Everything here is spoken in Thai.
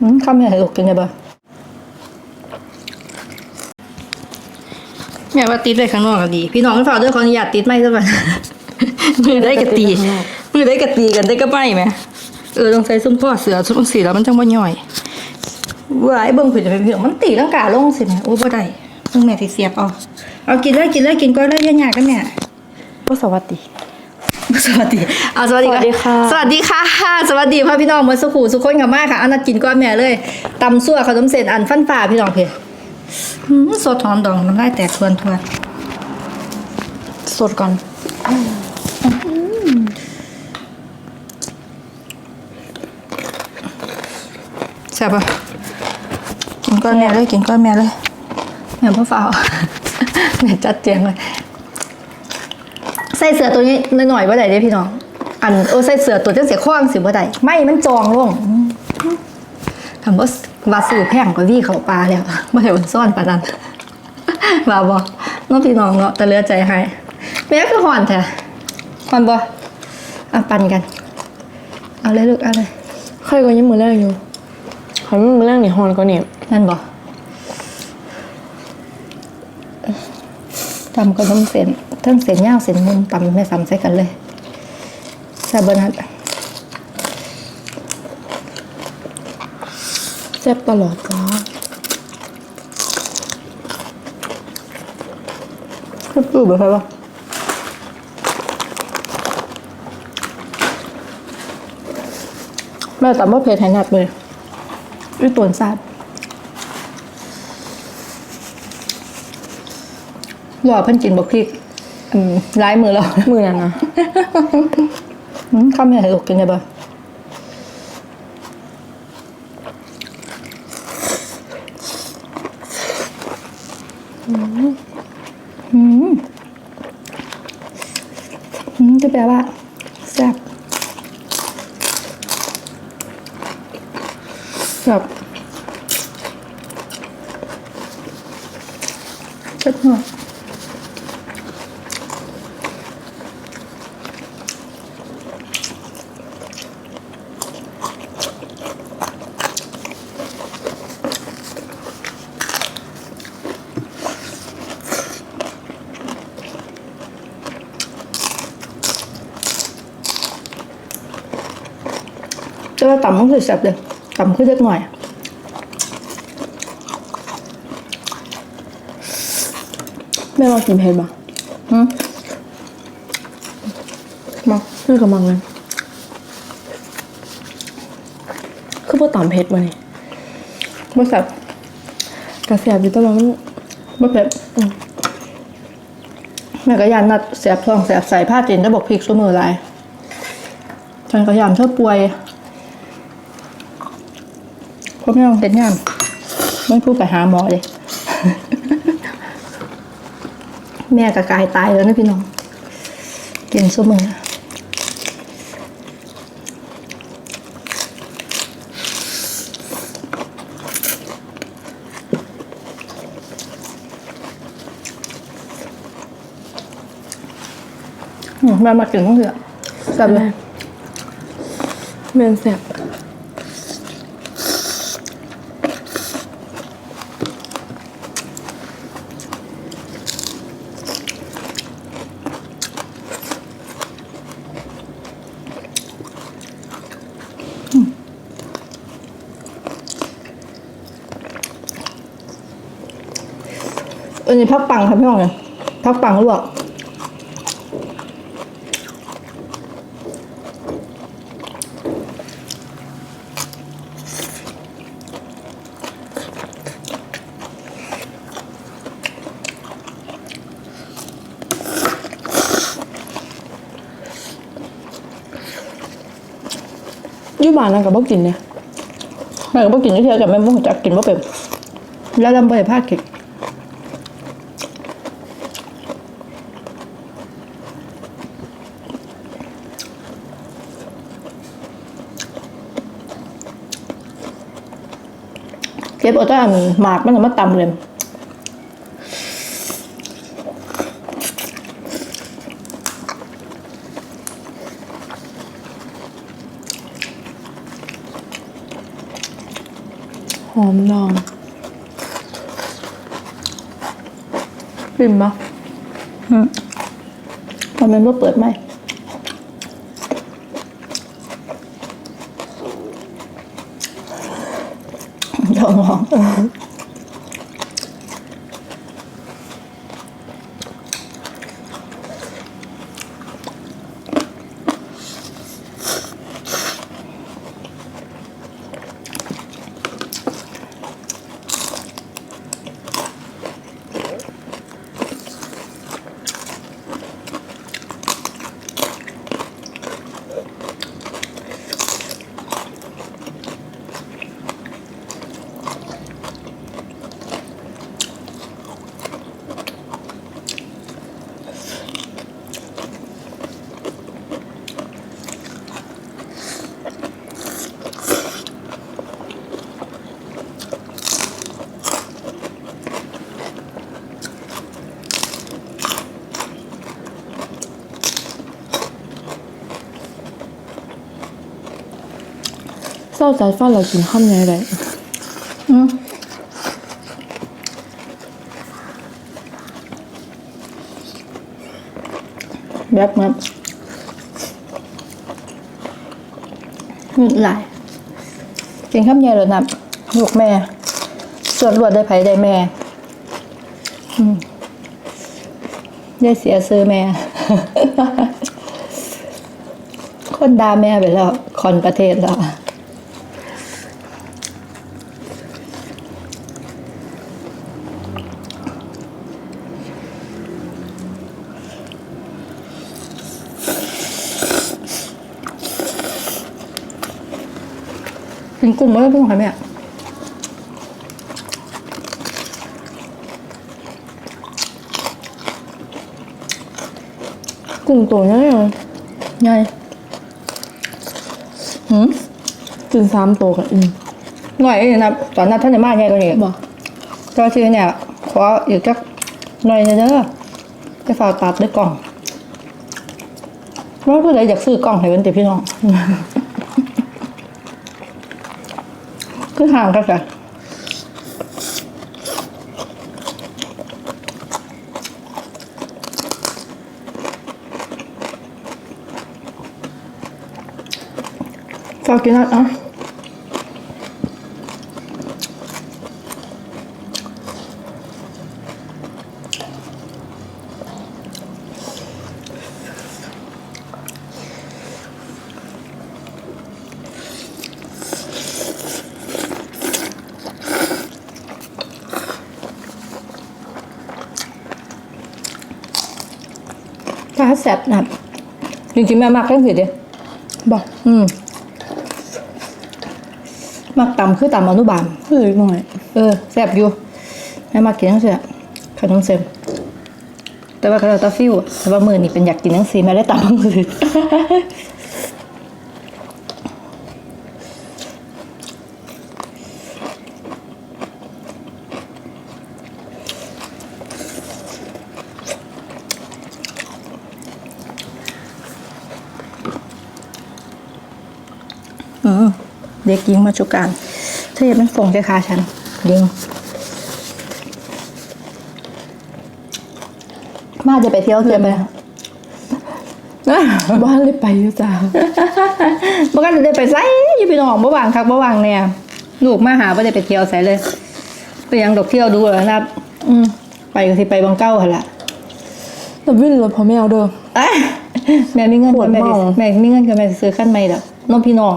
อืมข้าวแม่ให้ลูกกินได้บ่แม่ว่าติดไว้ข้างนอกก็ดี พี่น้องมันฝากด้วยขออนุญาตติดไม่ซะบ่มือได้กะตีมือได้กะตีกันได้ก็ไม่ไหมเออต้องใส่ซุ้มพ่อเสือซุ้มสีแล้วมันจังบ่ย่อยว่าไอ้เบิ่งผิดจะเป็นเรื่องมันตีลังกาลงสิแม่โอ้บ่ได้เพิ่งแม่สิเสียบเอาเอากินเลยกินเลยกินก้อนเลยยากๆกันแม่ก็สวัสดี สวัสดีเอาสวัสดีสวัสดีค่ะ สวัสดีค่ะ สวัสดีพ่อพี่น้องเมื่อสักครู่สุขคนกับมากค่ะเอานัดกินก้อนแม่เลยตำซั่วขนมเส้นอันฟันฝ่าพี่น้องเพอืมสดหอมดองน้ำลายแตกทวนทวนสดก่อนแซ่บปะกินก้อนแม่เลยกินก้อนแม่เลยแม่พ่อฝ่าแม่จัดเจียงเลย ใส่เสือตัวนี้หน่อยๆว่าไดเด้พี่น้อง อันโอ้ใส่เสือตัวจังเสียข้องสิว่าไดไม่มันจองลงถามว่าว่าซื้อแพงกว่าวี่เขาปลาแล้วไม่ได้วันซ่อนปลานั้นว่าบอน้องพี่น้องเนาะแต่เหลือใจให้แม่ก็หอนแท้หอนบออะปั่นกัน เอาเลยลูกเอาเลยใครก็ยังมือแรกอยู่ใครมือแรกนี่ฮอนก็เนี่ยนั่นบอ ทำก็ต้องเส้นทั้งเส้นยาวเส้นมุมตำไม่ซ้ำใส่กันเลยแซ่บเบอร์นัดแซ่บตลอดจ้าคือปูแบบไรวะแม่ตำว่าเพจให้นัดเลยอีตัวซาด รอเพิ่นกินบักพริกอืมร้ายมือเรามือนั้นนะอืมข้าวแม่ให้ลูกกินได้บ่อืมอืมอืมจะแปลว่าแซ่บแซ่บแซ่บมาก จะว่าต่ำมันคือแซ่บเลยต่ำคือเล็กหน่อยแม่มากินเผ็ดปะอืมมาเพื่กำลังเลยคือพวกต่ำเผ็ดมาเนี่ยบ่แซ่บกระแสบอยู่ตลอดมันบ่เผ็ดแม่ก็ยานนัดแสบท้องแสบใส่ผ้าจีนได้บอกพริกชั่วมือหลยฉันก็ยานเธอป่วย เพราะไม่ต้องเป็นยามไม่พูดไปหาหมอเลยแม่ก็กายตายแล้วนะพี่น้องกินชั่วมือแม่มากินต้องเถอะแซ่บเลยแม่แซ่บ อันนี้พักปังครับพี่น้องเนี่ยพักปังลวกอยี่บ้านนั่นกับพวกกินเนี่ยแม่ก็บ่กินเทื่อกับแม่บ่จักกินบ่เป็นแล้วลำบ่ให้ากิน เก็บเอาแต่อันหมากมันน่ะมาตำเลยหอมดองปิ่มปะมันเป็นว่าเปิดไหม ล ศร้าใจฟ้าเรากินข้าวเหนียวได้อืมแบบมันหยุดไหลายกินข้าวใหญ่เลยนะลูกแม่สวดรวดได้ไผได้แม่อืมได้เสียซื้อแม่ คนด่าแม่ไปแล้ว คอนประเทศแล้ว กินกุ้งไม่ได้เพิ่งค่ะแม่กุ้งตัวนี้ยังไงหืมกินสามตัวกับอิ่มหน่อยนี่นะตอนนั้นท่านจะมาไงก็เนี่ยบอกก็ชื่อเนี่ยขออีกจักหน่อยเด้อจะฝากตัดด้วยกล่องว่าผู้ใดอยากซื้อกล่องให้เป็นติพี่น้อง คือห่างกันค่ะฝากกินนะอะ ถ้าแซ่บนะจริงๆแม่มักทั้งสิเดียบอกอืมมักตำคือตำอนุบาลเฮ้ยหน่อย เออแซ่บอยู่แม่มักกินทั้งเสียขนมเส้นแต่ว่าเขาตาฟิวแต่ว่ามือนี่เป็นอยากกินทั้งสีแม่ได้ตำทั้งคื อืมเด็กยิงมาจุการเธออย่าเป็นส่งใจคาฉันยิง มาจะไปเที่ยวเที่ยวไปบ้านเลยไปอยู่จ้าเมื่อกันได้ไปไสอยู่พี่น้องเมื่อวางคักเมื่อวางเนี่ยลูกมาหาว่าได้ไปเที่ยวใส่เลย ไปยังดอกเที่ยวดูแล้วนะครับอืมไปก็สิไปบางเก้าหั่นละแต่วิ่งรถพอไม่เอาเด้ออะแม่มีเงินปวดแม่เมาแม่มีเงินก็แม่สิซื้อขั้นใหม่ดอก น้องพี่น้อง